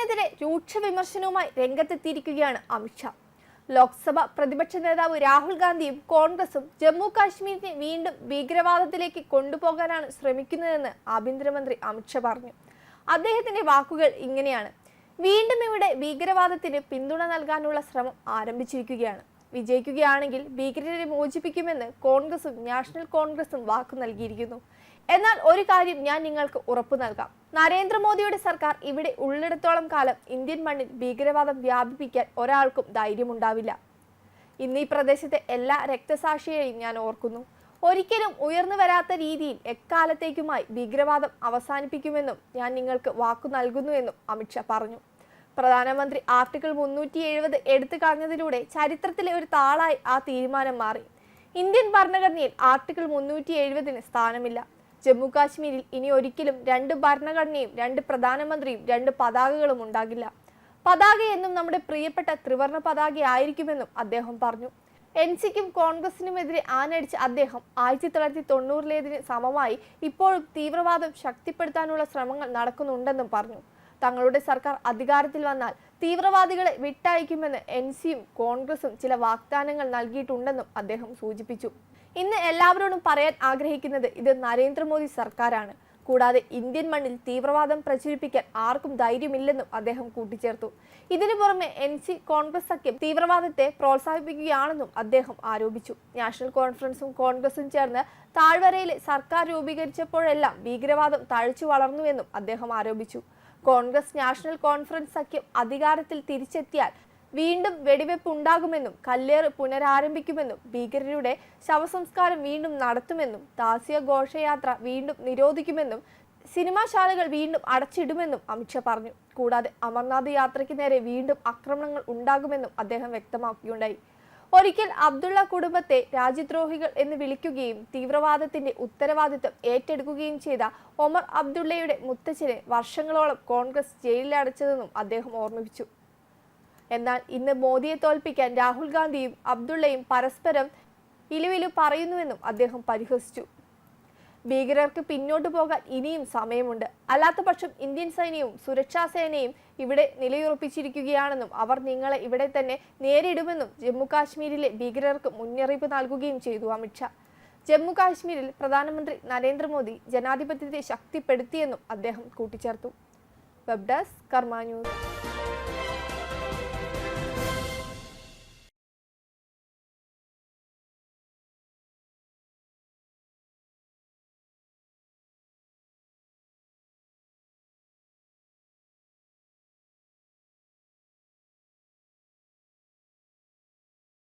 കോൺഗ്രസിനെതിരെ രൂക്ഷ വിമർശനവുമായി രംഗത്തെത്തിയിരിക്കുകയാണ് അമിത്ഷാ ലോക്സഭ പ്രതിപക്ഷ നേതാവ് രാഹുൽ ഗാന്ധിയും കോൺഗ്രസും ജമ്മു കാശ്മീരിനെ വീണ്ടും ഭീകരവാദത്തിലേക്ക് കൊണ്ടുപോകാനാണ് ശ്രമിക്കുന്നതെന്ന് ആഭ്യന്തരമന്ത്രി അമിത്ഷാ പറഞ്ഞു. അദ്ദേഹത്തിന്റെ വാക്കുകൾ ഇങ്ങനെയാണ്. വീണ്ടും ഇവിടെ ഭീകരവാദത്തിന് പിന്തുണ നൽകാനുള്ള ശ്രമം ആരംഭിച്ചിരിക്കുകയാണ്. വിജയിക്കുകയാണെങ്കിൽ ഭീകരരെ മോചിപ്പിക്കുമെന്ന് കോൺഗ്രസും നാഷണൽ കോൺഗ്രസും വാക്കു നൽകിയിരിക്കുന്നു. എന്നാൽ ഒരു കാര്യം ഞാൻ നിങ്ങൾക്ക് ഉറപ്പു നൽകാം. നരേന്ദ്രമോദിയുടെ സർക്കാർ ഇവിടെ ഉള്ളിടത്തോളം കാലം ഇന്ത്യൻ മണ്ണിൽ ഭീകരവാദം വ്യാപിപ്പിക്കാൻ ഒരാൾക്കും ധൈര്യമുണ്ടാവില്ല. ഇന്ന് ഈ പ്രദേശത്തെ എല്ലാ രക്തസാക്ഷിയെയും ഞാൻ ഓർക്കുന്നു. ഒരിക്കലും ഉയർന്നു വരാത്ത രീതിയിൽ എക്കാലത്തേക്കുമായി ഭീകരവാദം അവസാനിപ്പിക്കുമെന്നും ഞാൻ നിങ്ങൾക്ക് വാക്കു നൽകുന്നുവെന്നും അമിത്ഷാ പറഞ്ഞു. പ്രധാനമന്ത്രി ആർട്ടിക്കിൾ മുന്നൂറ്റി എഴുപത് എടുത്തു കളഞ്ഞതിലൂടെ ചരിത്രത്തിലെ ഒരു താളായി ആ തീരുമാനം മാറി. ഇന്ത്യൻ ഭരണഘടനയിൽ ആർട്ടിക്കിൾ മുന്നൂറ്റി എഴുപതിന് സ്ഥാനമില്ല. ജമ്മു കാശ്മീരിൽ ഇനി ഒരിക്കലും രണ്ട് ഭരണഘടനയും രണ്ട് പ്രധാനമന്ത്രിയും രണ്ട് പതാകകളും ഉണ്ടാകില്ല. പതാക എന്നും നമ്മുടെ പ്രിയപ്പെട്ട ത്രിവർണ പതാക ആയിരിക്കുമെന്നും അദ്ദേഹം പറഞ്ഞു. എൻ സിക്കും കോൺഗ്രസിനുമെതിരെ ആനടിച്ച അദ്ദേഹം ആയിരത്തി തൊള്ളായിരത്തി തൊണ്ണൂറിലേതിന് സമമായി ഇപ്പോഴും തീവ്രവാദം ശക്തിപ്പെടുത്താനുള്ള ശ്രമങ്ങൾ നടക്കുന്നുണ്ടെന്നും പറഞ്ഞു. തങ്ങളുടെ സർക്കാർ അധികാരത്തിൽ വന്നാൽ തീവ്രവാദികളെ വിട്ടയക്കുമെന്ന് എൻ സിയും കോൺഗ്രസും ചില വാഗ്ദാനങ്ങൾ നൽകിയിട്ടുണ്ടെന്നും അദ്ദേഹം സൂചിപ്പിച്ചു. ഇന്ന് എല്ലാവരോടും പറയാൻ ആഗ്രഹിക്കുന്നത് ഇത് നരേന്ദ്രമോദി സർക്കാരാണ്. കൂടാതെ ഇന്ത്യൻ മണ്ണിൽ തീവ്രവാദം പ്രചരിപ്പിക്കാൻ ആർക്കും ധൈര്യമില്ലെന്നും അദ്ദേഹം കൂട്ടിച്ചേർത്തു. ഇതിനു പുറമെ എൻ സി കോൺഗ്രസ് സഖ്യം തീവ്രവാദത്തെ പ്രോത്സാഹിപ്പിക്കുകയാണെന്നും അദ്ദേഹം ആരോപിച്ചു. നാഷണൽ കോൺഫറൻസും കോൺഗ്രസും ചേർന്ന് താഴ്വരയിലെ സർക്കാർ രൂപീകരിച്ചപ്പോഴെല്ലാം ഭീകരവാദം തഴച്ചു വളർന്നുവെന്നും അദ്ദേഹം ആരോപിച്ചു. കോൺഗ്രസ് നാഷണൽ കോൺഫറൻസ് സഖ്യം അധികാരത്തിൽ തിരിച്ചെത്തിയാൽ വീണ്ടും വെടിവെപ്പ് ഉണ്ടാകുമെന്നും കല്ലേറ് പുനരാരംഭിക്കുമെന്നും ഭീകരരുടെ ശവസംസ്കാരം വീണ്ടും നടത്തുമെന്നും ദാസ്യ ഘോഷയാത്ര വീണ്ടും നിരോധിക്കുമെന്നും സിനിമാശാലകൾ വീണ്ടും അടച്ചിടുമെന്നും അമിത്ഷാ പറഞ്ഞു. കൂടാതെ അമർനാഥ് യാത്രയ്ക്ക് നേരെ വീണ്ടും ആക്രമണങ്ങൾ ഉണ്ടാകുമെന്നും അദ്ദേഹം വ്യക്തമാക്കുകയുണ്ടായി ഒരിക്കൽ അബ്ദുള്ള കുടുംബത്തെ രാജ്യദ്രോഹികൾ എന്ന് വിളിക്കുകയും തീവ്രവാദത്തിന്റെ ഉത്തരവാദിത്വം ഏറ്റെടുക്കുകയും ചെയ്ത ഒമർ അബ്ദുള്ളയുടെ മുത്തച്ഛനെ വർഷങ്ങളോളം കോൺഗ്രസ് ജയിലിലടച്ചതെന്നും അദ്ദേഹം ഓർമ്മിപ്പിച്ചു. എന്നാൽ ഇന്ന് മോദിയെ തോൽപ്പിക്കാൻ രാഹുൽ ഗാന്ധിയും അബ്ദുള്ളയും പരസ്പരം ഇലുവിലു പറയുന്നുവെന്നും അദ്ദേഹം പരിഹസിച്ചു. ഭീകരർക്ക് പിന്നോട്ട് പോകാൻ ഇനിയും സമയമുണ്ട്. അല്ലാത്ത പക്ഷം ഇന്ത്യൻ സൈന്യവും സുരക്ഷാ സേനയും ഇവിടെ നിലയുറപ്പിച്ചിരിക്കുകയാണെന്നും അവർ നിങ്ങളെ ഇവിടെ തന്നെ നേരിടുമെന്നും ജമ്മു കാശ്മീരിലെ ഭീകരർക്ക് മുന്നറിയിപ്പ് നൽകുകയും ചെയ്തു അമിത്ഷാ ജമ്മു കാശ്മീരിൽ പ്രധാനമന്ത്രി നരേന്ദ്രമോദി ജനാധിപത്യത്തെ ശക്തിപ്പെടുത്തിയെന്നും അദ്ദേഹം കൂട്ടിച്ചേർത്തു. Web desk Karma news.